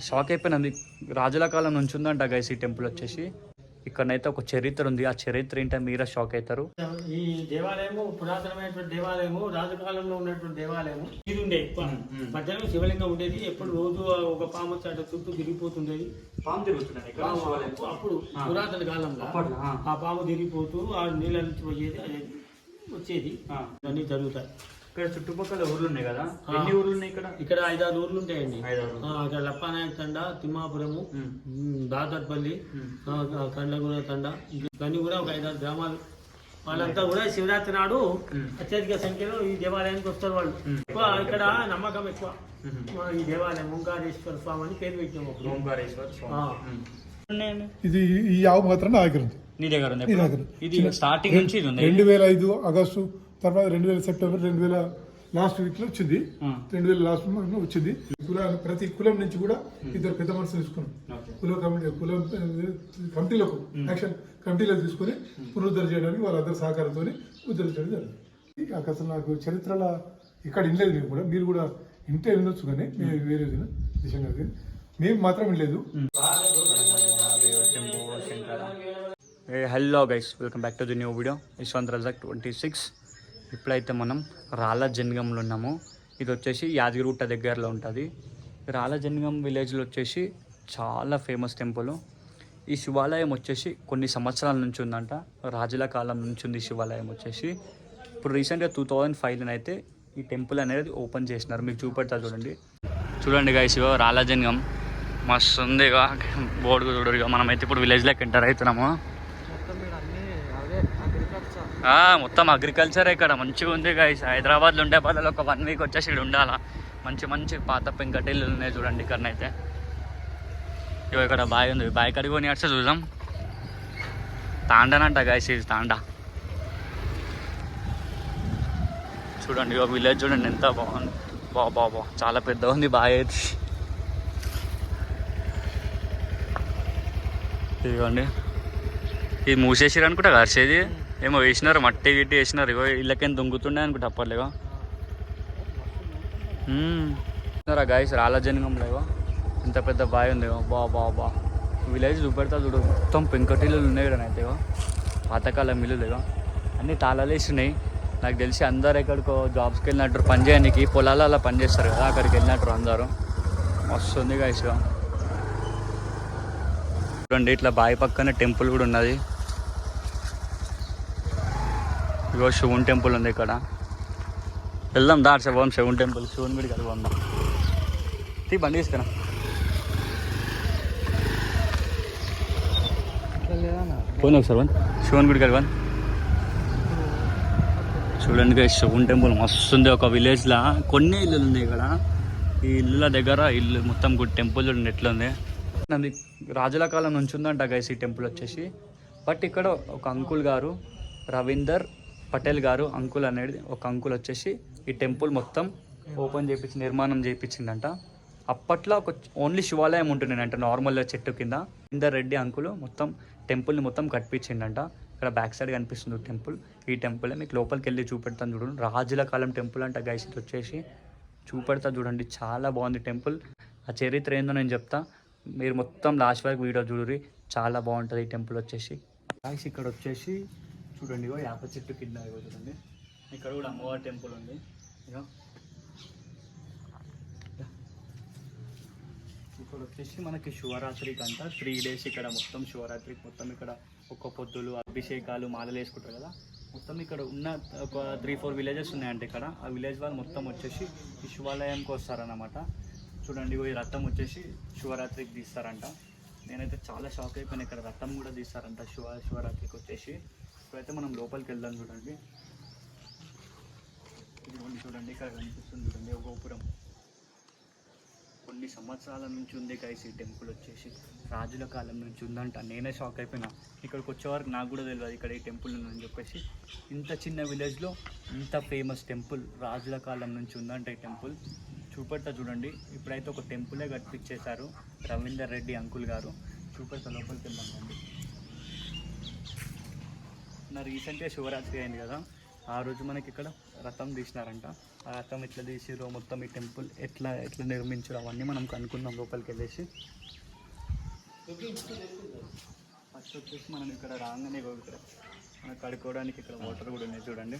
Shock అయిపోయినది రాజుల కాలం నుంచి ఉందంట గైస్ ఈ టెంపుల్ వచ్చేసి. ఇక్కడనైతే ఒక చరిత్ర ఉంది. ఆ చరిత్ర ఏంటో మీరే షాక్ అవుతారు. ఈ దేవాలయము పురాతనమైనటువంటి దేవాలయము రాజకాలంలో ఉన్నటువంటి దేవాలయము ఇది ఉండే. మధ్యలో శివలింగం ఉండేది. ఎప్పుడు రోజు ఒక పాము అటు చుట్టూ తిరిగిపోతుండేది. పాము పాము అప్పుడు పురాతన కాలంలో ఆ. పాము తిరిగిపోతూ ఆ నీళ్ళ నుంచి పోయేది వచ్చేది. అన్ని జరుగుతాయి. ఇక్కడ చుట్టుపక్కల ఊర్లు ఉన్నాయి కదా? ఎన్ని ఊర్లు ఉన్నాయి ఇక్కడ? ఇక్కడ ఐదారు ఊర్లు ఉంటాయండి. ఇక్కడ లప్పానాయక తండ తిమ్మాపురము దాతర్పల్లి కండ్లగూడ తండ. ఇవన్నీ కూడా ఒక ఐదారు గ్రామాలు. వాళ్ళంతా కూడా శివరాత్రి నాడు అత్యధిక సంఖ్యలో ఈ దేవాలయానికి వస్తారు వాళ్ళు. ఎక్కువ ఇక్కడ నమ్మకం ఎక్కువ. ఈ దేవాలయం ఓంకారేశ్వర స్వామి అని పేరు పెట్టాము ఓంకారేశ్వర. స్వామి. ఇది ఈ ఆవు మాత్రం నా దగ్గర ఉంది? నీ దగ్గర. ఉంది. ఇది స్టార్టింగ్ నుంచి ఇది ఉంది? రెండు వేల ఐదు ఆగస్టు తర్వాత రెండు వేల సెప్టెంబర్ రెండు వేల లాస్ట్ వీక్లో వచ్చింది. రెండు వేల లాస్ట్ మంత్లో వచ్చింది కులాలు ప్రతి కులం నుంచి కూడా ఇద్దరు పెద్ద మనుషులు తీసుకున్నాం. కుల కమిటీ కులం కమిటీలకు యాక్షన్ కమిటీలో తీసుకొని పునరుద్ధరణ చేయడానికి వాళ్ళందరి సహకారంతో ఉద్ధరించడం జరిగింది. నాకు అసలు నాకు చరిత్రలో ఇక్కడ వినలేదు నేను కూడా. మీరు కూడా ఇంటే వినొచ్చు కానీ మేము. వేరే విన విషయంగా కానీ మేము మాత్రం వినలేదు. Hello guys welcome back to the new video. Yashwant Razak twenty six. ఇప్పుడైతే మనం రాళ్ళ జనగంలో ఉన్నాము. ఇది వచ్చేసి యాదగిరిగుట్ట దగ్గరలో ఉంటుంది. రాళ్ళ జనగం విలేజ్లో వచ్చేసి చాలా ఫేమస్ టెంపుల్. ఈ శివాలయం వచ్చేసి కొన్ని సంవత్సరాల నుంచి ఉందంట. రాజుల కాలం నుంచి ఉంది శివాలయం వచ్చేసి. ఇప్పుడు రీసెంట్గా టూ థౌజండ్ ఫైవ్లో అయితే ఈ టెంపుల్ అనేది ఓపెన్ చేసినారు. మీకు చూపెడతా చూడండి. చూడండి గాయ శివ రాళ్ళజంగం మస్తు ఉంది బోర్డు చూడరుగా మనమైతే ఇప్పుడు విలేజ్లోకి ఎంటర్ అవుతున్నాము. మొత్తం అగ్రికల్చర్ ఇక్కడ. మంచిగా ఉంది గాయస్ హైదరాబాద్లో ఉండే వాళ్ళలో ఒక వన్ వీక్ వచ్చేసి ఇక్కడ ఉండాలా. మంచి మంచి పాత పెంకటిల్లు ఉన్నాయి చూడండి ఇక్కడనైతే. ఇగో ఇక్కడ బాయ్ ఉంది. బాయ్ కడిగి కొని వస్తే చూద్దాం. తాండనంట గాయస్ ఇది తాండా. చూడండి ఇగో విలేజ్ చూడండి ఎంత బాగుంది. బా బా బా. చాలా పెద్ద ఉంది బాయ్ అయితే. ఇదిగోండి. ఇది మూసేసిరు అనుకుంటా కరిసేది ఏమో వేసినారు మట్టి గిట్టి వేసినారు. ఇగో ఇళ్ళకేం దొంగుతుండే అనుకుంటా అప్పట్లేగో గాయస్ రాళ్ళజనగంలో ఇగో. ఇంత పెద్ద బావి ఉంది బా బా బా. విలేజ్ చూపెడతా చూడు. మొత్తం పెంకటిల్లు ఉన్నాయి అయితే ఇగో. పాతకాలం మిల్లులు ఇగో. అన్ని తాళాలు వేసినాయి. నాకు తెలిసి అందరు ఎక్కడికో జాబ్స్కి వెళ్ళినట్టు పని చేయడానికి పొలాలలో పని చేస్తారు కదా అక్కడికి వెళ్ళినట్టు అందరూ. వస్తుంది గాయస్ ఇగో. చూడండి ఇట్లా బావి పక్కన టెంపుల్ కూడా ఉన్నది. ఇగో శివుని టెంపుల్ ఉంది ఇక్కడ. వెళ్దాం దాట్ శివం శివుని టెంపుల్ శివుని గుడికి అది పోదాం తీ బండి తీసుకురా. పోయిన ఒకసారి వన్ శివన్ గుడికి అది వన్ చూడండి guys, శివుని టెంపుల్ మస్తు ఉంది ఒక విలేజ్లో కొన్ని ఇల్లులు ఉన్నాయి ఇక్కడ. ఈ ఇల్లుల దగ్గర ఇల్లు మొత్తం గుడి టెంపుల్ చూడండి ఎట్లా ఉంది అది రాజుల కాలం నుంచి ఉందంట గైస్ ఈ టెంపుల్ వచ్చేసి. బట్ ఇక్కడ ఒక అంకుల్ గారు రవీందర్ పటేల్ గారు అంకుల్ అనేది ఒక అంకుల్ వచ్చేసి ఈ టెంపుల్ మొత్తం ఓపెన్ చేయించి నిర్మాణం చేయించిందంట అప్పట్లో ఒక ఓన్లీ శివాలయం ఉంటుండేనంట నార్మల్ చెట్టు కింద. ఇందర్ రెడ్డి అంకుల్ మొత్తం టెంపుల్ని మొత్తం కట్టించిండంట. ఇక్కడ బ్యాక్ సైడ్ కనిపిస్తుంది టెంపుల్. ఈ టెంపుల్ మీకు లోపలికి వెళ్ళి చూపెడతాను చూడండి. రాజుల కాలం టెంపుల్ అంట గైస్ ఇది వచ్చేసి చూపెడతా చూడండి. చాలా బాగుంది టెంపుల్. ఆ చరిత్ర ఏందో నేను చెప్తా. మీరు మొత్తం లాస్ట్ వరకు వీడియో చూడరి చాలా బాగుంటుంది ఈ టెంపుల్ వచ్చేసి. గాయస్ ఇక్కడ వచ్చేసి చూడండి ఇగో యాప చెట్టు కింద ఇగో చూడండి ఇక్కడ కూడా అమ్మవారి టెంపుల్ ఉంది. ఇగో ఇక్కడ వచ్చేసి మనకి శివరాత్రికి అంట త్రీ డేస్ ఇక్కడ మొత్తం శివరాత్రికి మొత్తం ఇక్కడ ఒక్క పొద్దులు అభిషేకాలు మాలలు వేసుకుంటారు కదా. మొత్తం ఇక్కడ ఉన్న ఒక త్రీ ఫోర్ విలేజెస్ ఉన్నాయంట ఇక్కడ. ఆ విలేజ్ వాళ్ళు మొత్తం వచ్చేసి ఈ శివాలయంకి వస్తారన్నమాట. చూడండి ఈ రథం వచ్చేసి శివరాత్రికి తీస్తారంట. నేనైతే చాలా షాక్ అయిపోయాను ఇక్కడ రథం కూడా తీస్తారంట శివ శివరాత్రికి వచ్చేసి. ఇప్పుడైతే మనం లోపలికి వెళ్దాం చూడండి. ఇదిగోండి చూడండి ఇక్కడ కనిపిస్తుంది చూడండి ఒక గోపురం. కొన్ని సంవత్సరాల నుంచి ఉంది గైస్ ఈ టెంపుల్ వచ్చేసి. రాజుల కాలం నుంచి ఉందంట. నేనే షాక్ అయిపోయినా. ఇక్కడికి వచ్చేవారికి నాకు కూడా తెలియదు ఇక్కడ ఈ టెంపుల్ ఉందని చెప్పేసి. ఇంత చిన్న విలేజ్లో ఇంత ఫేమస్ టెంపుల్ రాజుల కాలం నుంచి ఉందంట ఈ టెంపుల్ చూపెడతా చూడండి. ఇప్పుడైతే ఒక టెంపులే కట్టించేశారు రవీందర్ రెడ్డి అంకుల్ గారు. చూపెడతా లోపలికి వెళ్ళండి నా రీసెంట్గా శివరాత్రి అయింది కదా ఆ రోజు మనకి ఇక్కడ రథం తీసినారంట. ఆ రథం ఎట్లా తీసిరో మొత్తం ఈ టెంపుల్ ఎట్లా ఎట్లా నిర్మించారు అవన్నీ మనం కనుక్కుందాం లోపలికి వెళ్ళేసి. ఫస్ట్ వచ్చేసి మనం ఇక్కడ రాగానే ఇక్కడ మనం కడుక్కోవడానికి ఇక్కడ వాటర్ కూడా ఉన్నాయి చూడండి.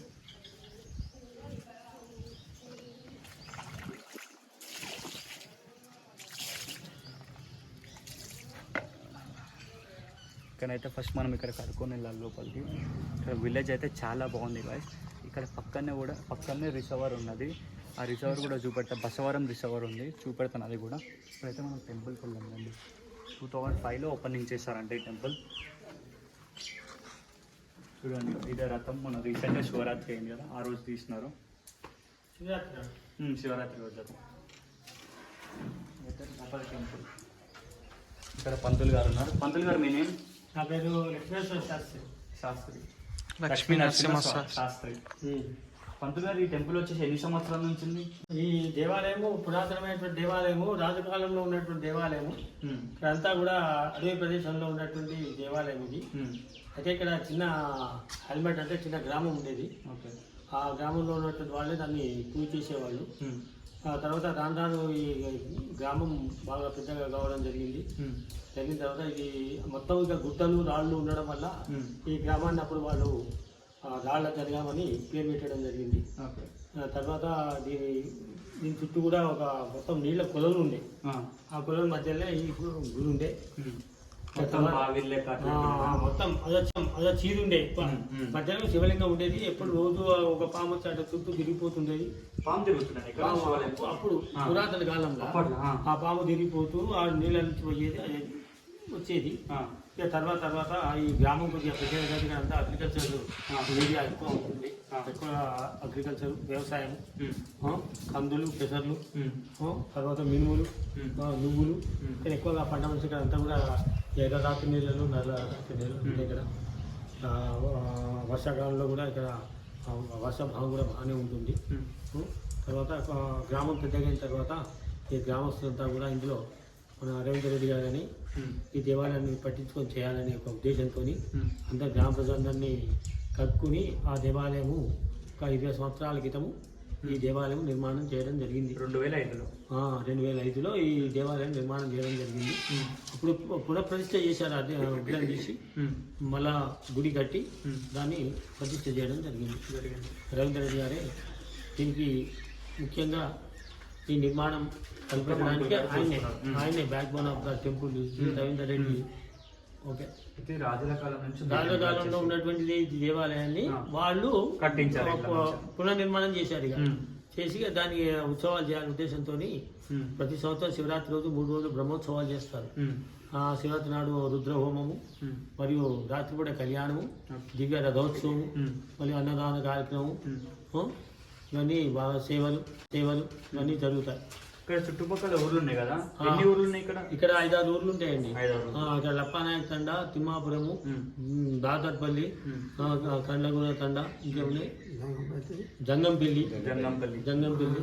ఇక్కడైతే ఫస్ట్ మనం ఇక్కడ కడుక్కొని వెళ్ళాలి లోపలికి. ఇక్కడ విలేజ్ అయితే చాలా బాగుంది గాయస్ ఇక్కడ పక్కనే కూడా పక్కనే రిసర్వర్ ఉన్నది. ఆ రిసర్వర్ కూడా చూపెడతా బసవరం రిసర్వర్ ఉంది. చూపెడతాను అది కూడా. ఇప్పుడైతే మనం టెంపుల్కి వెళ్ళామండి టూ థౌజండ్ ఫైవ్లో ఓపెనింగ్ చేశారంటే ఈ టెంపుల్ చూడండి ఇదే రథం. మన రీసెంట్గా శివరాత్రి అయింది కదా ఆ రోజు తీసినారు. శివరాత్రి శివరాత్రి రోజు టెంపుల్ ఇక్కడ పంతులు గారు ఉన్నారు. పంతులు గారు మీ నేమ్ నా పేరు లక్ష్మేశ్వర శాస్త్రి. శాస్త్రి. లక్ష్మీ నరసింహ శాస్త్రి. పంతులు గారు ఈ టెంపుల్ వచ్చేసి ఎన్ని సంవత్సరాల నుంచి ఉంది? ఈ దేవాలయము పురాతనమైనటువంటి దేవాలయము రాజకాలంలో ఉన్నటువంటి దేవాలయము. ఇక్కడంతా కూడా అడవి ప్రదేశంలో ఉన్నటువంటి దేవాలయం ఇది. అయితే ఇక్కడ చిన్న హెల్మెట్ అంటే చిన్న గ్రామం ఉండేది. ఓకే. ఆ గ్రామంలో ఉన్నటువంటి వాళ్ళే దాన్ని పూజ చేసేవాళ్ళు. ఆ తర్వాత రాను రాను ఈ గ్రామం బాగా పెద్దగా కావడం జరిగింది. జరిగిన తర్వాత ఇది మొత్తం ఇంకా గుట్టలు రాళ్ళు ఉండడం వల్ల ఈ గ్రామాన్ని అప్పుడు వాళ్ళు ఆ, రాళ్ళ జరగామని పేరు పెట్టడం జరిగింది. తర్వాత దీని దీని చుట్టూ కూడా ఒక మొత్తం నీళ్ళ కొలలు ఉండే. ఆ. కొలల మధ్యలో ఈ గు- గుడి ఉండే మొత్తం అదొచ్చం అదో చీరు ఉండే ఎక్కువ. ఉమ్, ఉమ్. మధ్యలో శివలింగం ఉండేది. ఎప్పుడు రోజు ఒక పాము వచ్చి అటు చుట్టూ తిరిగిపోతుండేది. పాము. అప్పు- అప్పుడు. పురాతన కాలంలో ఆ. ఆ పాము తిరిగిపోతూ ఆ నీళ్ళ నుంచి పోయేది. అది వచ్చేది. ఇక తర్వాత తర్వాత ఈ గ్రామం కొద్దిగా ప్రత్యేకంగా అంతా అగ్రికల్చర్ ఏరియా ఎక్కువ ఉంటుంది. ఎక్కువ అగ్రికల్చర్ వ్యవసాయం. కందులు పెసర్లు. తర్వాత మినుములు నువ్వులు. ఇక్కడ ఎక్కువగా పంట మంచి ఇక్కడ అంతా కూడా ఎర్రరాతి నీళ్ళలు నల్ల రాతి నీళ్ళు ఇక్కడ. వర్షాకాలంలో కూడా ఇక్కడ వర్షాభావం కూడా బాగానే ఉంటుంది. తర్వాత గ్రామం పెద్దగా అయిన తర్వాత ఈ గ్రామస్తులంతా కూడా ఇందులో మన రవీంద్ర రెడ్డి గారని ఉమ్, ఈ దేవాలయాన్ని పట్టించుకొని చేయాలనే ఒక ఉద్దేశంతో ఉమ్, అందరు గ్రామ ప్రజలందరినీ కలుపుకుని ఆ దేవాలయము ఒక ఇరవై సంవత్సరాల క్రితము ఈ దేవాలయం నిర్మాణం చేయడం జరిగింది. రెండు వేల ఐదులో. రెండు వేల ఐదులో ఈ దేవాలయం నిర్మాణం చేయడం జరిగింది. అప్పుడు పు- పునఃప్రతిష్ఠ చేశారు ఆ దే- విగ్రహం ఉమ్, మళ్ళా గుడి కట్టి దాన్ని ప్రతిష్ఠ చేయడం జరిగింది. జరిగింది. రవీంద్ర రెడ్డి గారే దీనికి ముఖ్యంగా ఈ నిర్మాణం కల్పించడానికి ఆయనే ఆయనే backbone of the temple Ravindra Reddy. Okay. రాజుల కాలం నుంచి రాజకాలంలో ఉన్నటువంటి ఈ దేవాలయాన్ని. వాళ్ళు కట్టించారు పునర్నిర్మాణం చేశారు ఇక. చేసి దానికి ఉత్సవాలు చేయాలనే ఉద్దేశంతో ప్రతి సంవత్సరం శివరాత్రి రోజు మూడు రోజులు బ్రహ్మోత్సవాలు చేస్తారు. ఆ శివరాత్రి నాడు రుద్రహోమము మరియు రాత్రిపూట కళ్యాణము. దివ్య రథోత్సవం ఉమ్, మరియు అన్నదాన కార్యక్రమం? ఇవన్నీ బాగా సేవలు సేవలు ఇవన్నీ జరుగుతాయి. ఇక్కడ చుట్టుపక్కల ఊర్లు ఉన్నాయి కదా. ఎన్ని ఊర్లు ఉన్నాయి ఇక్కడ? ఇక్కడ ఐదారు ఊర్లు ఉంటాయండి. ఆ, ఇక్కడ లప్పానాయక తండ తిమ్మాపురము ఆ, కండ్లగూడ తండ ఇంకేమున్నాయి? జంగంపల్లి. జంగంపల్లి. జంగంపల్లి.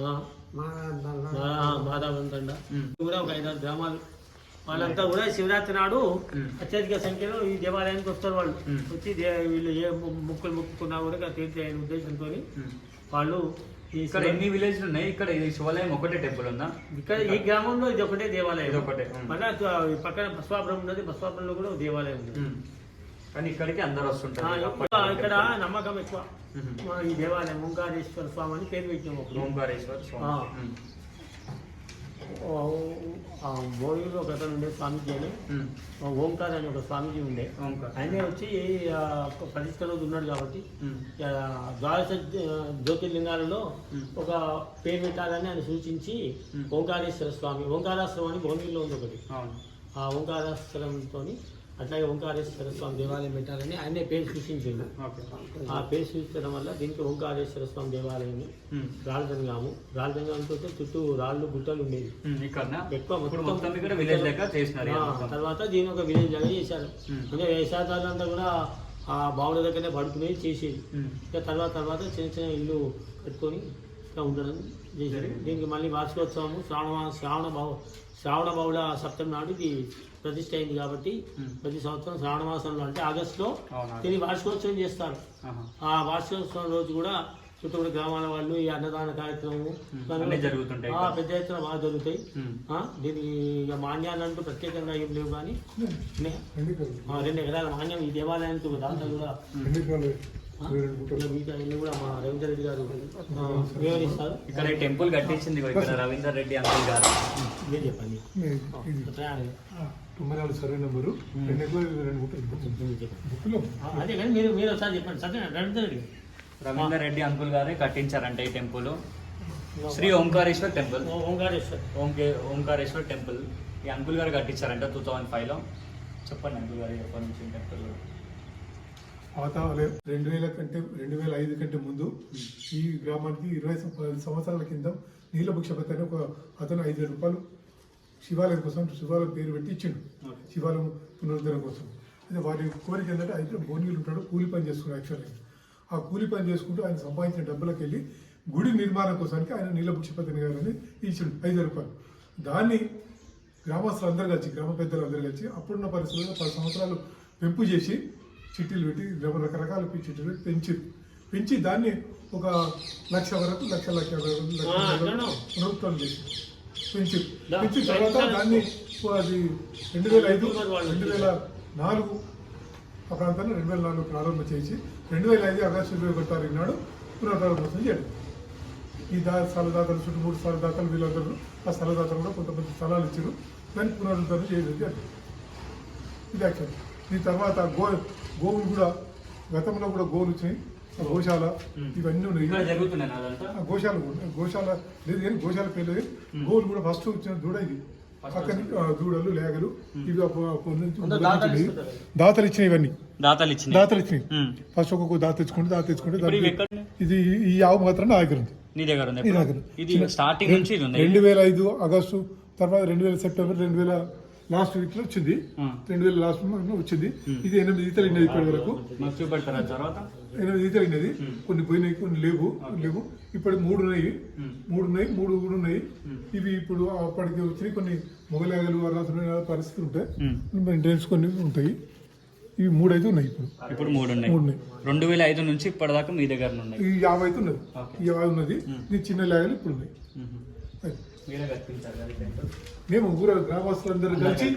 ఆ, ఆ, మాదాపురం తండ. ఉమ్, ఇవి కూడా ఒక ఐదారు గ్రామాలు. వాళ్ళంతా కూడా శివరాత్రి నాడు. అత్యధిక సంఖ్యలో ఈ దేవాలయానికి వస్తారు వాళ్ళు. వచ్చి వీళ్ళు ఏ మొక్కులు మొక్కుకున్నా కూడా తీర్చే ఉద్దేశంతో. వాళ్ళు ఇక్కడ ఎన్ని విలేజ్లు ఉన్నాయి? ఇక్కడ ఈ శివాలయం ఒకటే టెంపుల్ ఉందా? ఇక్కడ ఈ గ్రామంలో ఇది ఒకటే దేవాలయం. ఇది ఒకటే. మళ్ళా పక్కన బస్వాపురం ఉన్నది బస్వాపురంలో కూడా దేవాలయం ఉంది. కానీ ఇక్కడికి అందరు వస్తుంటారు. ఇక్కడ- నమ్మకం ఎక్కువ. ఈ దేవాలయం ఓంకారేశ్వర స్వామి అని పేరు పెట్టినాం ఓంకారేశ్వర స్వామి. భోగిలో ఒక అతను ఉండే స్వామీజీ అని. ఓంకార్ అని ఒక స్వామీజీ ఉండే. ఆయనే వచ్చి ప్రతిష్ట రోజు ఉన్నాడు కాబట్టి ద్వాదశ జ్యోతిర్లింగాలలో. ఒక పేరు పెట్టాలని ఆయన సూచించి. ఓంకారేశ్వర స్వామి ఓంకారాశ్రమం అని భువనగిరిలో ఉంది ఒకటి. ఆ ఓంకారాశ్రమంతో అట్లాగే ఓంకారేశ్వర స్వామి దేవాలయం పెట్టాలని ఆయనే పేరు సూచించిండు ఆ పేరు సూచించడం వల్ల దీనికి ఓంకారేశ్వర స్వామి దేవాలయం ఉమ్. రాళ్ళజంగాము రాళ్ళజంగాంతో చుట్టూ రాళ్ళు గుట్టలు ఉండేవి ఎక్కువ. తర్వాత దీని ఒక విలేజ్ లాగా చేశారు. అంటే వ్యవసాయదారులంతా కూడా ఆ బావుల దగ్గరనే పడుకునేది చేసేది. ఇక తర్వాత తర్వాత చిన్న చిన్న ఇల్లు కట్టుకొని ఇట్లా ఉండడం చేశారు దీనికి మళ్ళీ వార్షికోత్సవము శ్రావణ శ్రావణ బహు శ్రావణ బహుళ సప్తమి నాడు ఇది ప్రతిష్ట అయింది కాబట్టి ప్రతి సంవత్సరం శ్రావణ మాసంలో అంటే ఆగస్టులో దీన్ని వార్షికోత్సవం చేస్తారు. ఆ వార్షికోత్సవం రోజు కూడా చుట్టుపక్కల గ్రామాల వాళ్ళు ఈ అన్నదాన కార్యక్రమము ఆ, పెద్ద ఎత్తున బాగా జరుగుతాయి. దీనికి ఇక మాన్యాలు అంటూ ప్రత్యేకంగా ఏం లేవు కానీ రెండు ఎకరాల మాన్యం ఈ దేవాలయానికి ఒక దాంట్లో కూడా రవీంద్ర రెడ్డి గారు వివరిస్తారు. ఇక్కడ టెంపుల్ కట్టించింది రవీందర్ రెడ్డి అంకుల్ గారు. మీరు చెప్పండి. నాలుగు సర్వే నెంబరు. రెండు ఇరవై రెండు బుక్లో అదే కానీ మీరు మీరు ఒకసారి చెప్పండి. సరే రవీంద్ర రెడ్డి గారు. రవీందర్ రెడ్డి అంకుల్ గారే కట్టించారంట ఈ టెంపుల్. శ్రీ ఓంకారేశ్వర్ టెంపుల్. ఓ- ఓంకారేశ్వర్. ఓంకే ఓంకారేశ్వర్ టెంపుల్. ఈ అంకుల్ గారు కట్టించారంట టూ థౌజండ్ ఫైవ్లో చెప్పండి అంకుల్ గారు ఎప్పటి నుంచి టెంపుల్? అదే రెండు వేల కంటే రెండు వేల ఐదు కంటే ముందు ఈ గ్రామానికి ఇరవై సంవత్సరాల కింద నీలభుక్షపతి అని ఒక అతను ఐదు వేల రూపాయలు శివాలయం కోసం శివాలయం పేరు పెట్టి ఇచ్చిండు. శివాలయం పునరుద్ధరణ కోసం. అయితే వారి కోరిక ఏంటంటే అయితే భోనీలు ఉంటాడు కూలి పని చేసుకున్నాడు యాక్చువల్గా ఆ కూలి పని చేసుకుంటూ ఆయన సంపాదించిన డబ్బులకు వెళ్ళి గుడి నిర్మాణం కోసానికి ఆయన నీలభుక్షపతిని గారని ఇచ్చిండు ఐదు రూపాయలు. దాన్ని గ్రామస్తులు అందరూ కలిసి గ్రామ పెద్దలు అందరూ కలిసి అప్పుడున్న పరిస్థితుల్లో పది సంవత్సరాలు పెంపు చేసి చిట్టీలు పెట్టి రకరకాల చిట్టీలు పెట్టి పెంచి పెంచి దాన్ని ఒక లక్ష వరకు లక్ష లక్ష అట్లనే. ప్రభుత్వం చేసి పెంచి పెంచిన తర్వాత. దాన్ని అది రెండు వేల ఐదు రెండు వేల నాలుగు ఆ ప్రాంతాన్ని రెండు వేల నాలుగు ప్రారంభం చేసి రెండు వేల ఐదు ఆగస్టు ఇరవై ఒకటి తారీఖు నాడు పునఃప్రారంభోత్సవం చేయడం ఈ దా స్థలదాతలు చుట్టూ మూడు స్థలదాతలు వీళ్ళందరూ ఆ స్థలదాతలు కూడా కొంతమంది స్థలాలు ఇచ్చారు. దాన్ని పునరుద్ధరణ చేయడం జరిగింది ఇది యాక్చువల్. దీని తర్వాత గో గోవులు కూడా గతంలో కూడా గోవులు వచ్చినాయి గోశాల ఇవన్నీ ఉన్నాయి. గోశాల గోశాల లేదు కానీ గోశాల పేరు లేదు. గోవులు కూడా ఫస్ట్ వచ్చిన దూడ ఇది. పక్కన దూడలు లేగలు ఇవి దాతలు ఇచ్చినాయి ఇవన్నీ. దాతలు ఇచ్చినాయి. దాతలు ఇచ్చినాయి. ఫస్ట్ ఒక్కొక్క దాత తెచ్చుకుంటే దాత తెచ్చుకుంటే? ఇది ఈ- ఆవు మాత్రం నా దగ్గర ఉంది. నీ దగ్గర ఉంది. ఇది స్టార్టింగ్ నుంచి రెండు వేల ఐదు ఆగస్టు తర్వాత రెండు వేల సెప్టెంబర్ రెండు వేల లాస్ట్ వీక్లో వచ్చింది. రెండు వేల లాస్ట్లో వచ్చింది. ఇది ఎనిమిది ఈతలు ఇన్నది ఇప్పటి వరకు. ఎనిమిది ఈతలు ఇన్నది కొన్ని పోయినాయి కొన్ని లేవు లేవు. ఇప్పుడు మూడు ఉన్నాయి. మూడు ఉన్నాయి మూడు కూడా ఉన్నాయి. ఇవి ఇప్పుడు అప్పటికి వచ్చినాయి. కొన్ని మొగలాగలు వరాసులు పరిస్థితులు ఉంటాయి. మెయింటెనెన్స్ కొన్ని ఉంటాయి. ఇవి మూడు అయితే ఉన్నాయి ఇప్పుడు. ఇప్పుడు మూడు ఉన్నాయి. మూడు ఉన్నాయి. రెండు వేల ఐదు నుంచి ఇప్పటిదాకా మీ దగ్గర ఉన్నాయి. ఈ యాభై అయితే ఉన్నది. ఈ యాభై ఉన్నది. చిన్న లాగలు ఇప్పుడు ఉన్నాయి. మీరే కట్టించారు కదా ఈ టెంపుల్ మేము ఊర గ్రామస్తులందరూ కలిసి.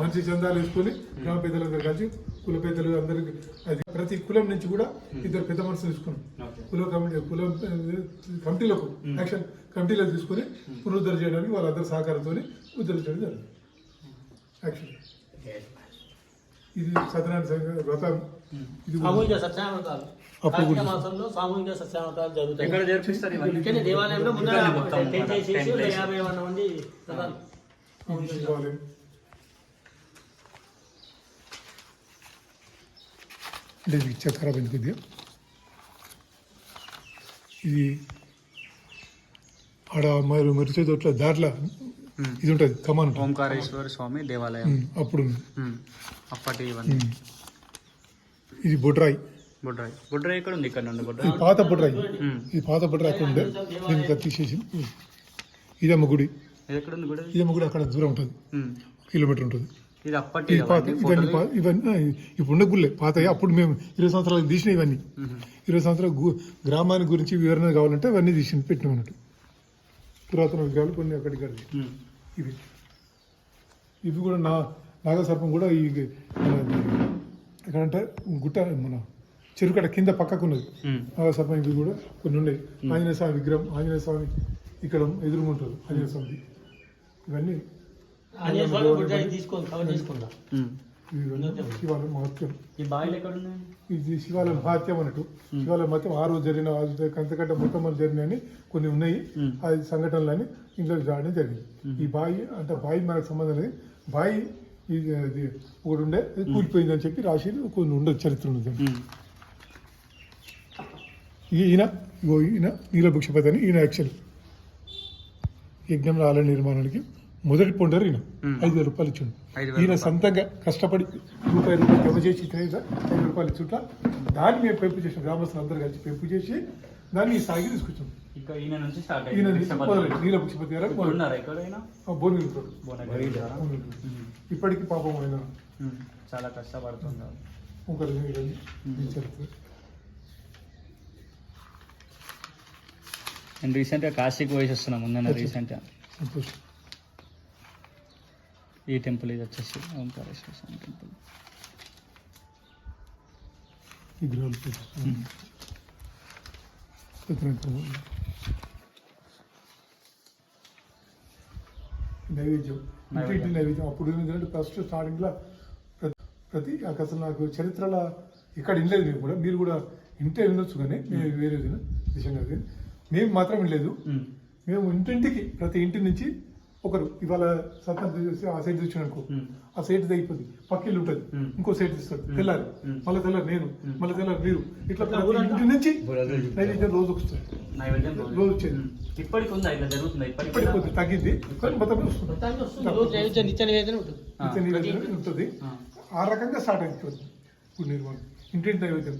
మంచి చందాలు వేసుకొని గ్రామ పెద్దలందరూ కలిసి కుల పెద్దలు అందరికి అది ప్రతి కులం నుంచి కూడా ఇద్దరు పెద్ద మనుషులు తీసుకున్నాం. కుల కమిటీ కులం కమిటీలకు యాక్షన్ కమిటీలకు తీసుకొని పునరుద్ధరణ చేయడానికి వాళ్ళందరి సహకారంతో ఉద్ధరించడం జరిగింది. యాక్షన్. ఇది సత్యనారాయణ సంఘ వ్రతం. ఇది సత్యావతాలు అప్పుడు కార్తీక కూడా మాసంలో సామూహిక సత్యావతాలు జరుగుతాయి. ఎక్కడ జరిపిస్తారు ఇవన్నీ? ఇక్కడనే దేవాలయంలో ముందర. యాభై వంద మంది అంటే ఇది ఇచ్చా ఖరాబ్ అయింది కొద్దిగా ఇది ఆడ మరి మరిచే చోట్ల దాంట్లో ఇది ఉంటుంది కమాన్ ఓంకారేశ్వర స్వామి దేవాలయం. అప్పుడు. అప్పటి. ఇది బొడ్రాయి. బుడ్రాయి. బుడ్రాయి ఎక్కడ ఉంది ఇక్కడ నుండి ఇది బుడ్రాయి పాత బొడ్రాయి. ఇది పాత బొడ్రాయి అక్కడ ఉండే. దీనికి తీసేసి ఇది అమ్మ గుడి. ఇది ఎక్కడ ఉంది గుడి? ఇది అమ్మ గుడి అక్కడ దూరం ఉంటుంది. కిలోమీటర్ ఉంటుంది. ఇది అప్పటి పాత ఇవన్నీ ఇప్పుడు ఉన్న గుళ్ళే. పాతవి. అప్పుడు మేము ఇరవై సంవత్సరాలు తీసిన ఇవన్నీ. ఇరవై సంవత్సరాల గ్రామాన్ని గురించి వివరణ కావాలంటే అవన్నీ తీసి పెట్టినాం అన్నట్టు. పురాతన విగ్రహాలు కొన్ని అక్కడికి. ఇవి. ఇవి కూడా నా నాగసర్పం కూడా ఈ ఎక్కడంటే గుట్ట మన చెరుకడ కింద పక్కకు ఉన్నది ఉమ్. నాగసర్పం ఇవి కూడా కొన్ని ఉన్నాయి. ఆంజనేయ స్వామి విగ్రహం ఆంజనేయ స్వామి ఇక్కడ ఎదురుగుంటారు ఆంజనేయ స్వామి ఇవన్నీ శివాలయం మహత్యం. ఇది శివాలయం మహత్యం అన్నట్టు. శివాలయం మహత్యం ఆ రోజు జరిగిన రోజు కంతకంటే మొట్టమొదటి జరిగినాయని కొన్ని ఉన్నాయి. ఆ సంఘటనలని ఇంట్లో రావడం జరిగింది. ఈ బాయి అంటే బాయి మనకు సంబంధం లేదు. బాయి ఇది ఒకటి ఉండే కూలిపోయిందని చెప్పి రాసి కొన్ని ఉండదు చరిత్ర. ఈ- ఈయన? ఈయన? నీలభుక్షపతి అని ఈయన యాక్చువల్ యజ్ఞం ఆలయ నిర్మాణానికి. మొదటి పొండరు ఈయన. ఐదు వేల రూపాయలు ఇచ్చిండు. ఈయన సొంతంగా కష్టపడి రూపాయి రూపాయి జమ చేసి ఇచ్చినాయి ఐదు రూపాయలు ఇచ్చుట. దాన్ని మేము పెంపు చేసాం గ్రామస్తులు అందరూ కలిసి పెంపు చేసి దాన్ని ఈ స్థాయికి తీసుకొచ్చాం. ఈయన నుంచి స్టార్ట్ ఈయన అయింది. మొదలెట్టి నీల పుష్పతి గారు భువనగిరి. ఇప్పటికీ పాపం ఆయన. చాలా కష్టపడుతున్నారు. ఒకరు నేను రీసెంట్గా కాశీకి పోయి వస్తున్నాం ముందన్న రీసెంట్గా ఈ టెంపుల్ ఇది వచ్చేసి ఓంకారేశ్వర స్వామి టెంపుల్ నైవేద్యం. ఇంటింటి నైవేద్యం. అప్పుడు ఏంటంటే ఫస్ట్ స్టార్టింగ్లో ప్రతి ప్రతి అసలు నాకు చరిత్రలో ఇక్కడ వినలేదు నేను కూడా. మీరు కూడా ఇంటే వినొచ్చు కానీ వేరే విన విషయం కాదు మేము మాత్రం వినలేదు. మ్మ్. ఇంటింటికి ప్రతి ఇంటి నుంచి ఒకరు ఇవాళ సర్పంచ్ చేసి ఆ సైడ్ తెచ్చిన అనుకో. ఆ సైడ్ అయిపోతుంది పక్కిల్లు ఉంటుంది. ఇంకో సైడ్ తీస్తాడు. తెల్లారి. మళ్ళీ తెల్లారి నేను. మళ్ళీ తెల్లారి మీరు. ఇట్లా ప్రతి ఇంటి నుంచి నైవేద్యం రోజు వస్తుంది. రోజు. వచ్చేది. ఇప్పటికి ఉందా ఇట్లా జరుగుతుందా? ఇప్పటికి కొద్ది తగ్గింది. కానీ మొత్తం వస్తుంది. నిత్య నివేదన ఉంటుంది. ఆ. రకంగా స్టార్ట్ అయిపోతుంది ఇప్పుడు నిర్మాణం. ఇంటింటి నైవేద్యం.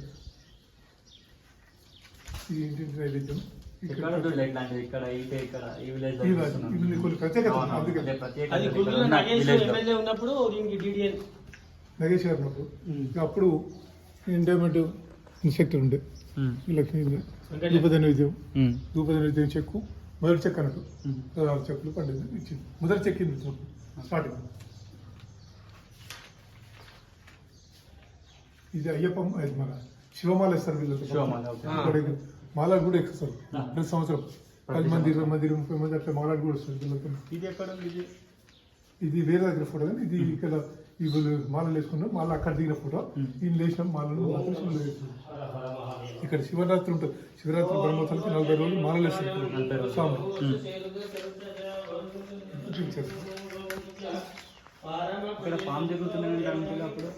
ఈ ఇంటింటి నైవేద్యం. ఇక్కడ ఉంటుంది ఇట్లాంటిది. ఇక్కడ ఇటే ఇక్కడ ఈ విలేజ్ ఈ రాజు, ఇవి కొన్ని ప్రత్యేకత ఉంది, అందుకే. అది గుళ్ళో నగేష్ ఎమ్మెల్యే ఉన్నప్పుడు దీనికి డిడిఎన్ నగేష్ గారు అప్పుడు ఎండోమెంట్ ఇన్స్పెక్టర్ ఉండే. లక్ష్మీ ధూపద నైవేద్యం చెక్కు. మొదటి చెక్ అన్నట్టు. పదహారు చెక్కులు పండింది ఇచ్చింది. మొదటి చెక్ ఇది స్టార్టింగ్ ఇది అయ్యప్ప మన శివమాల ఇస్తారు శివమాల, మాలాడు కూడా ఎక్కుతారు ప్రతి సంవత్సరం పది మంది ఇరవై మంది ముప్పై మంది అట్లా మాలాడు కూడా వస్తుంది ఇది ఎక్కడ ఇది? ఇది వేరే దగ్గర ఫోటో కానీ ఇది ఇక్కడ వీళ్ళు మాలలు వేసుకున్నాం మాల అక్కడ దిగిన ఫోటో. ఈయన లేచిన వేసుకున్నాం. ఇక్కడ శివరాత్రి ఉంటుంది. శివరాత్రి బ్రహ్మోత్సవాలకి నలభై రోజులు మాలలు వేస్తారు. స్వామి. ఇక్కడ పాము అప్పుడు.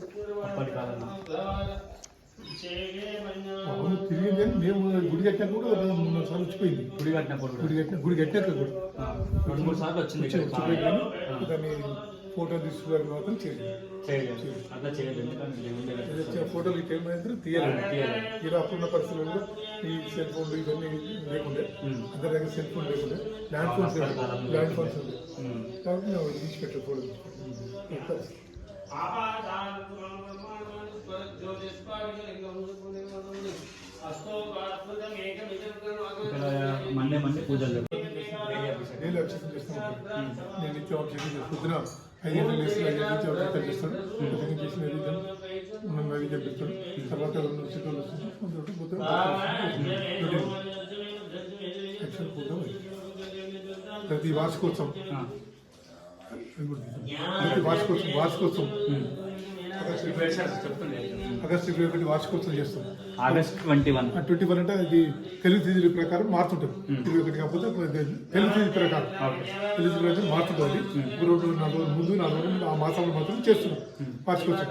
అప్పటి కాలంలో. అవును తిరిగింది కానీ మేము గుడి కట్టినాక కూడా మూడు సార్లు వచ్చిపోయింది. గుడి కట్టినప్పుడు గుడి కట్టిన గుడి కట్టినాక కూడా. రెండు మూడు సార్లు వచ్చింది వచ్చిపోయింది కానీ దాన్ని ఫోటో తీసుకోవడానికి మాత్రం చేయలేదు. అట్లా చేయలేదు. ఫోటోలు అయితే తీయాలి తీయాలి. అప్పుడున్న పరిస్థితుల్లో ఈ సెల్ ఫోన్లు ఇవన్నీ లేకుండే. అందరి దగ్గర సెల్ ఫోన్ లేకుండే. ల్యాండ్ ఫోన్స్ ల్యాండ్ ఫోన్స్ ఉండే. కాబట్టి మేము తీసి పెట్టే ఫోటో తీసి ఇక్కడ మండే మండే పూజలు జరుగుతాయి. డైలీ అభిషేకం. డైలీ అభిషేకం చేస్తూ ఉంటాను నేను నిత్యం అభిషేకం చేస్తాను పొద్దున ఐదు గంటలు లేచి ఐదు నిత్యం అభిషేకం చేస్తాడు అభిషేకం చేసి నైవేద్యం మనం నైవేద్యం పెడతాడు తర్వాత రెండు చిట్టులు వస్తుంది కొంచెం పోతే యాక్చువల్ పోతాం ప్రతి వార్షికోత్సవం ఆ. అది కూడా తీద్దాం. ప్రతి వార్షికోత్సవం వార్షికోత్సవం మ్మ్. ఆగస్టు ఇరవై ఒకటి వార్షికోత్సవం చేస్తాం. August twenty one. Twenty one అంటే అది తెలుగు తేదీల ప్రకారం మారుతుంటుంది. ఇరవై ఒకటి కాకపోతే తెలుగు తేదీ ప్రకారం. తెలుగు తేదీ ప్రకారం మారుతుంటుంది ఒక రెండు నాలుగు రోజుల ముందు నాలుగు రోజులు ఆ మాసంలో మాత్రం చేస్తున్నాం. వార్షికోత్సవం.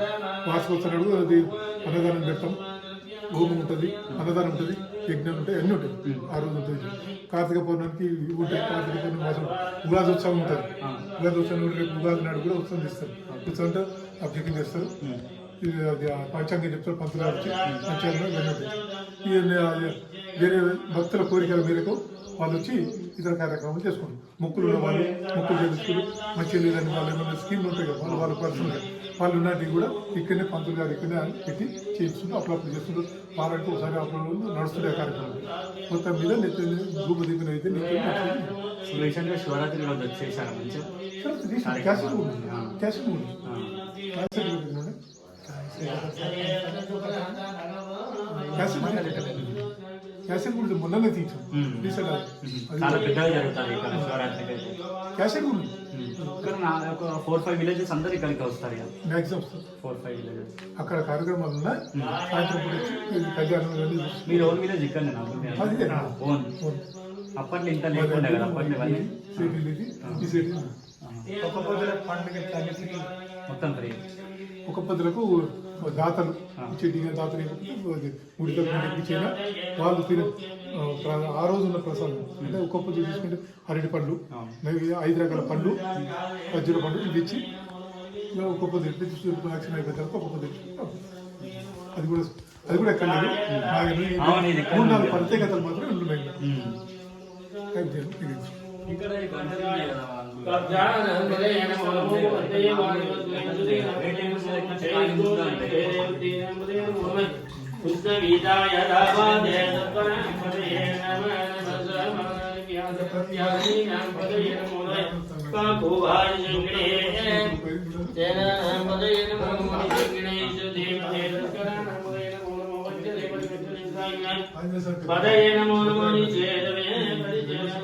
వార్షికోత్సవం నాడు అది అన్నదానం పెడతాం. హోమం ఉంటుంది అన్నదానం ఉంటుంది యజ్ఞాలు ఉంటాయి అన్నీ ఉంటాయి. ఆ రోజు ఉంటుంది. కార్తీక పౌర్ణమికి ఇవి ఉంటాయి కార్తీక పౌర్ణమి మాసం ఉగాది ఉత్సవం ఉంటుంది. ఉగాది ఉత్సవం కూడా రేపు ఉగాది నాడు కూడా ఉత్సవం చేస్తారు. ఉత్సవం అంటే అభిషేకం చేస్తారు. పంచాంగం చెప్తారు పంతులు వచ్చి పంచాంగం ఇవన్నీ ఉంటాయి ఇది అది వేరే భక్తుల కోరికల మేరకు వాళ్ళు వచ్చి ఇతర కార్యక్రమాలు చేసుకుంటారు. మొక్కులు ఉన్న వాళ్ళు మొక్కులు చేసుకుని మంచి లేదని వాళ్ళు ఏమైనా స్కీమ్లు ఉంటాయి కదా వాళ్ళు వాళ్ళ పర్సనల్గా. వాళ్ళు ఉన్నట్టు కూడా ఇక్కడనే పంతులు గారు ఇక్కడనే పెట్టి చేయిస్తుంటారు అప్పుడప్పుడు చేస్తుంటారు. వారానికి ఒకసారి అప్పుడు నడుస్తుండే ఆ కార్యక్రమం. మొత్తం మీద నెత్తి దీపం అయితే రీసెంట్గా శివరాత్రి రోజు వచ్చేసారు మంచిగా? క్యాసెట్ ఉంది. క్యాసెట్ క్యాసెట్ తీసాం మ్మ్. రీసెంట్ చాలా పెద్దగా జరుగుతుంది ఇక్కడ శివరాత్రికి అయితే. ఉంది ఇక్కడ ఒక ఫోర్ ఫైవ్ విలేజెస్ అందరు ఇక్కడికి వస్తారు మ్యాక్సిమం ఫోర్ ఫైవ్ విలేజెస్ అక్కడ కార్యక్రమాలు ఉన్నాయి. సాయంత్రం కళ్యాణం మీరు ఓన్ విలేజ్ ఇక్కడ. ఓన్. అప్పట్లో ఇంత లేకుండా కదా అప్పట్లో ఇవన్నీ? సిటీ మొత్తం ఫ్రీ ఒక పద్ధతులకు దాతలు చెడ్డి దాతలు గుడితో ఎక్కించైనా వాళ్ళు తినే ఆ, ప్ర- ఆ రోజు ఉన్న ప్రసాదం. అంటే ఒక్క పొద్దు తీసుకుంటే అరటి పండ్లు ఐదు రకాల పండ్లు వజ్ర పండు ఇవి ఇచ్చి ఇలా ఒక్క పొద్దు ఎత్తి యాక్షన్ అయిపోయిన తర్వాత ఒక్క పొద్దు ఇచ్చి అది కూడా అది కూడా ఎక్కడ ఇది మూడు నాలుగు లేదు. ప్రత్యేకతలు మాత్రం ఉన్నాయి பதயே நமோ நமோ நிச்சேதவே பரிச்சேதவே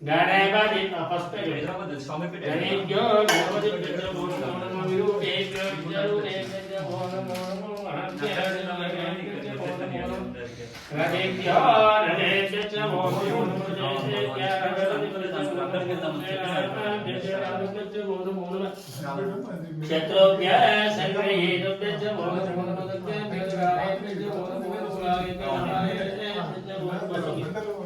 గంటలు ఉన్నాయి కదా అంకుల్. పదయ నమో నమో చేదవే అతి గణపతి ఫస్ట్ హైదరాబాద్ స్వామిపేట గణేభ్యో గణపతి నమో నమః విరూపేభ్యో విద్యారూపేభ్యో నమో నమః రథేభ్యో రథేభ్యో నమో నమః శత్రుభ్య సంగ్రహేతుభ్య నమో అదే ఇది అనుకొని వచ్చిందా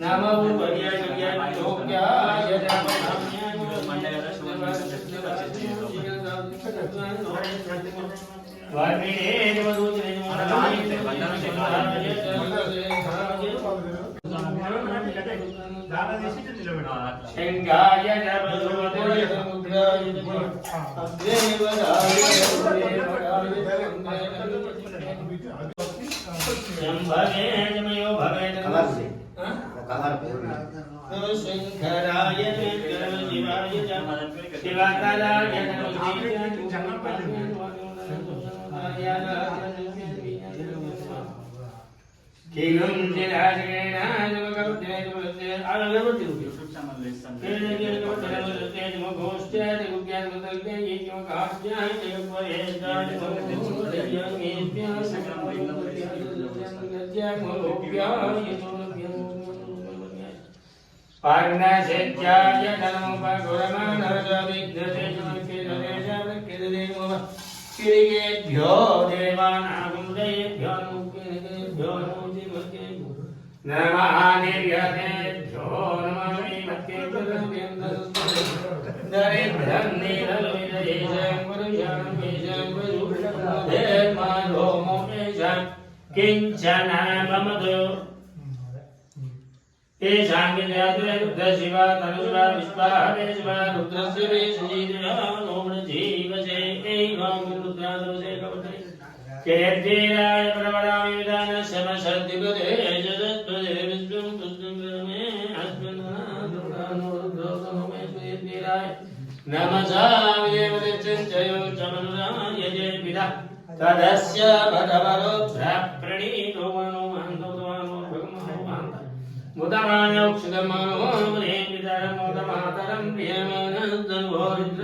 నమో శంగాయ జపదోదయ సముద్రాయ శంభవే జమయో భవేత శంకరాయ శివాయ శివకలాయ కిగం జిరాజేన జమకరుతే అలగరుతి యూట్యూబ్ శివకరాయ ఇస్తాను పర్ణశజ్యాయ కిరిగేభ్యో దేవానాగుండయేభ్యో ముఖ్యేభ్యో నమానిర్యతేభ్యో नमानिर्यतेभ्यो नरेभ्यं नीलविजयेषां गुरुभ्यां मेषां गुरुभ्योमेषां किंचन ममतो येषां शिवा तनुशिवा विश्वाहरे शिवा रुद्रस्य वेषजीवसे एवं रुद्रादोषे कवच केद्रीराय प्रवरामि विधान समशर्दिपदे जगत्पदे विष्णुं कृष्णं रमे अस्मन्नादुरानुरुद्धोतममेश्वरीराय नमसाविदेवदच्छञ्चयो च मनुराय जय पिता तदस्य भगवरोद्ध्रा प्रणीतो मनो मन्दोतमानो भगमहो मान्त मुदमानोक्षितमानो प्रेमितरमोदमातरं प्रियमानन्दन्वोरिद्र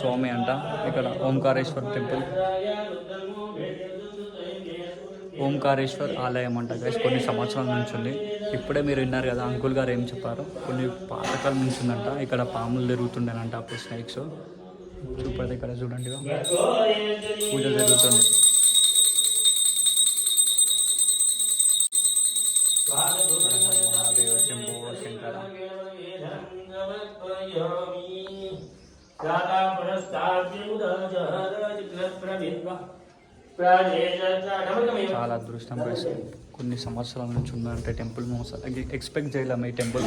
స్వామి అంట. ఇక్కడ ఓంకారేశ్వర్ టెంపుల్. ఓంకారేశ్వర్ ఆలయం అంట గైస్ కొన్ని సంవత్సరాల నుంచి ఉంది. ఇప్పుడే మీరు విన్నారు కదా అంకుల్ గారు ఏం చెప్పారు? కొన్ని పాతకాలం నుంచి ఉందంట. ఇక్కడ పాములు తిరుగుతుండేనంట అప్పుడు స్నేక్స్ చూపది ఇక్కడ చూడండి. పూజ జరుగుతుంది. శంభో శంకర. చాలా అదృష్టం guys. కొన్ని సంవత్సరాల నుంచి ఉందంటే టెంపుల్ మోసాలు ఎక్స్పెక్ట్ చేయలేము ఈ టెంపుల్.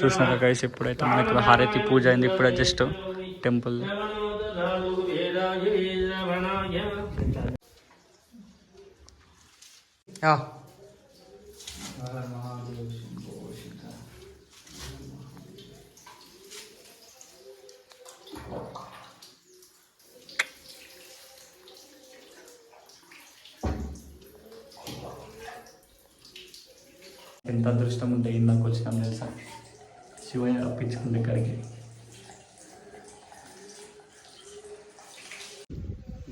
చూసినారా గైస్ ఇప్పుడైతే మనకి హారతి పూజ అయింది ఇప్పుడే జస్ట్ టెంపుల్ ఎంత అదృష్టం ఉంటే ఇందాక వచ్చినాం తెలుసా? శివయ్య రప్పించుకుంది ఇక్కడికి.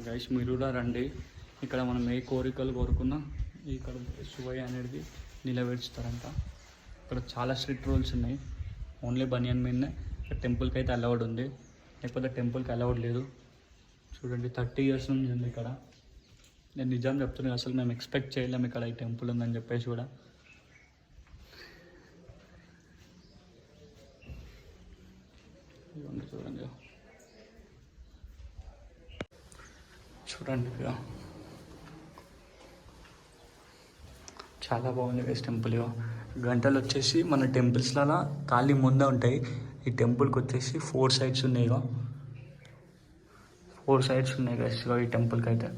గైస్ మీరు కూడా రండి. ఇక్కడ మనం ఏ కోరికలు కోరుకున్నా ఇక్కడ శివయ్య అనేది నిలబెడుస్తారంట. ఇక్కడ చాలా స్ట్రిక్ట్ రూల్స్ ఉన్నాయి. ఓన్లీ బనియన్ మీదనే టెంపుల్కి అయితే అలౌడ్ ఉంది. లేకపోతే టెంపుల్కి అలౌడ్ లేదు. చూడండి థర్టీ ఇయర్స్ నుంచి ఉంది ఇక్కడ. నేను నిజం చెప్తున్నాను అసలు మేము ఎక్స్పెక్ట్ చేయలేము ఇక్కడ ఈ టెంపుల్ ఉందని చెప్పేసి కూడా. ఇదిగోండి చూడండి. చూడండి ఇక చాలా బాగుంది వేస్ టెంపుల్ గంటలు వచ్చేసి మన టెంపుల్స్లలో ఖాళీ ముందే ఉంటాయి. ఈ టెంపుల్కి వచ్చేసి ఫోర్ సైడ్స్ ఉన్నాయి ఫోర్ సైడ్స్ ఉన్నాయి guys ఈ టెంపుల్కి అయితే.